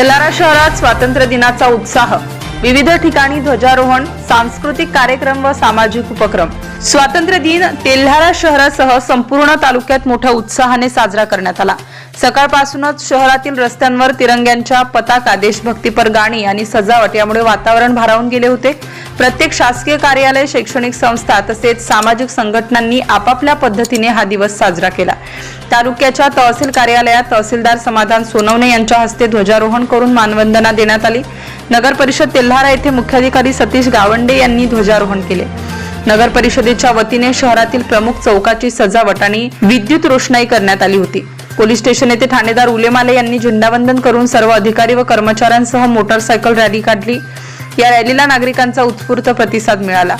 तेलारा शहरात स्वातंत्र्य दिनाचा उत्साह. विविध ठिकाणी ध्वजारोहण सांस्कृतिक कार्यक्रम व सामाजिक उपक्रम. स्वातंत्र्य दिन तेल्हारा शहरासह संपूर्ण तालुक्यात मोठ्या उत्साहाने साजरा करण्यात आला. सकाळपासूनच शहरातील रस्त्यांवर तिरंग्यांच्या पताका देशभक्तीपर गाणी आणि सजावट यामुळे वातावरण भारावून गेले होते. प्रत्येक शासकीय कार्यालय शैक्षणिक संस्था तसेच सामाजिक संघटनांनी आपापल्या पद्धतीने हा दिवस साजरा केला. तालुक्याच्या तहसील कार्यालयात तहसीलदार समाधान सोनवणे यांच्या हस्ते ध्वजारोहण करून मानवंदना देण्यात आली. नगर परिषद तेल्हारा येथे मुख्याधिकारी सतीश गावंडे यांनी ध्वजारोहण केले. नगर परिषदेच्या वतीने शहरातील प्रमुख चौकाची सजावट आणि विद्युत रोषणाई करण्यात आली होती. पोलीस स्टेशन येथे ठाणेदार उलेमाले यांनी झेंडावंदन करून सर्व अधिकारी व कर्मचाऱ्यांसह मोटरसायकल रॅली काढली. या रॅलीला नागरिकांचा उत्स्फूर्त प्रतिसाद मिळाला.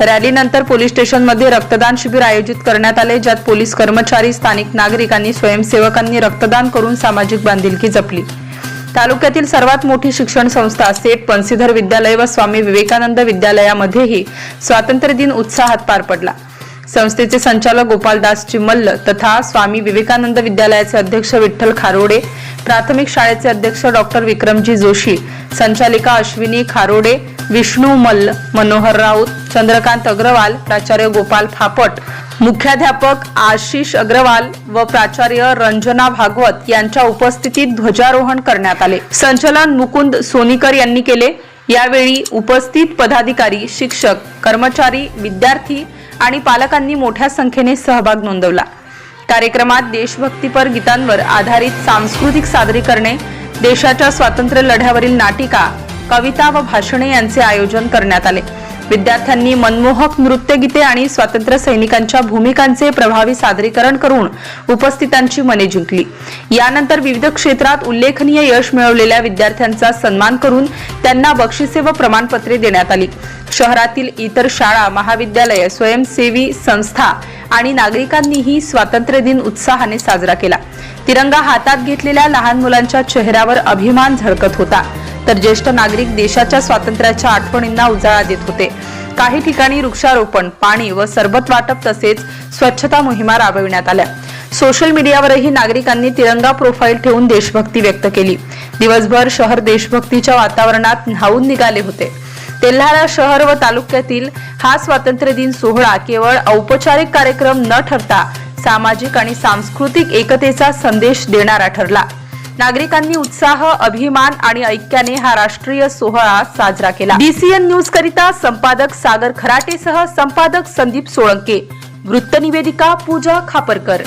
रॅलीनंतर पोलीस स्टेशनमध्ये रक्तदान शिबिर आयोजित करण्यात आले ज्यात पोलीस कर्मचारी स्थानिक नागरिक आणि स्वयंसेवकांनी रक्तदान करून सामाजिक बांधिलकी जपली. तालुक्यातील सर्वात मोठी शिक्षण संस्था सेठ पंसीधर विद्यालय व स्वामी विवेकानंद विद्यालयामध्येही स्वातंत्र्य दिन उत्साहात पार पडला. संस्थेचे संचालक गोपालदास चिमल्ल तथा स्वामी विवेकानंद विद्यालयाचे अध्यक्ष विठ्ठल खारोडे प्राथमिक शाळेचे अध्यक्ष डॉक्टर विक्रमजी जोशी संचालिका अश्विनी खारोडे विष्णू मल्ल मनोहर राऊत चंद्रकांत अग्रवाल प्राचार्य गोपाल फापट मुख्याध्यापक आशिष अग्रवाल व प्राचार्य रंजना भागवत यांच्या उपस्थितीत ध्वजारोहण करण्यात आले. संचलन मुकुंद सोनीकर यांनी केले. यावेळी उपस्थित पदाधिकारी शिक्षक कर्मचारी विद्यार्थी आणि पालकांनी मोठ्या संख्येने सहभाग नोंदवला. कार्यक्रमात देशभक्तीपर गीतांवर आधारित सांस्कृतिक सादरीकरणे देशाच्या स्वातंत्र्य लढ्यावरील नाटिका कविता व भाषणे यांचे आयोजन करण्यात आले. विद्यार्थ्यांनी मनमोहक नृत्यगीते आणि स्वातंत्र्य सैनिकांच्या भूमिकांचे प्रभावी सादरीकरण करून उपस्थितांची मने जिंकली. यानंतर विविध क्षेत्रात उल्लेखनीय यश मिळवलेल्या विद्यार्थ्यांचा सन्मान करून त्यांना बक्षिसे व प्रमाणपत्रे देण्यात आली. शहरातील इतर शाळा महाविद्यालय स्वयंसेवी संस्था आणि नागरिकांनीही स्वातंत्र्य दिन उत्साहाने साजरा केला. तिरंगा हातात घेतलेल्या लहान मुलांच्या चेहऱ्यावर अभिमान झळकत होता. तर ज्येष्ठ नागरिक देशाच्या स्वातंत्र्याच्या आठवणींना उजाळा देत होते. काही ठिकाणी वृक्षारोपण पाणी व सरबत वाटप तसेच स्वच्छता मोहिमा राबविण्यात आल्या. सोशल मीडियावरही नागरिकांनी तिरंगा प्रोफाईल ठेवून देशभक्ती व्यक्त केली. दिवसभर शहर देशभक्तीच्या वातावरणात न्हावून निघाले होते. तेल्हारा शहर व तालुक्यातील हा स्वातंत्र्य दिन सोहळा केवळ औपचारिक कार्यक्रम न ठरता सामाजिक आणि सांस्कृतिक एकतेचा संदेश देणारा ठरला. नागरिकांनी उत्साह अभिमान आणि ऐक्याने हा राष्ट्रीय सोहळा साजरा केला. डीसीएन न्यूज करिता संपादक सागर खराटेसह संपादक संदीप सोळंके. वृत्त निवेदिका पूजा खापरकर.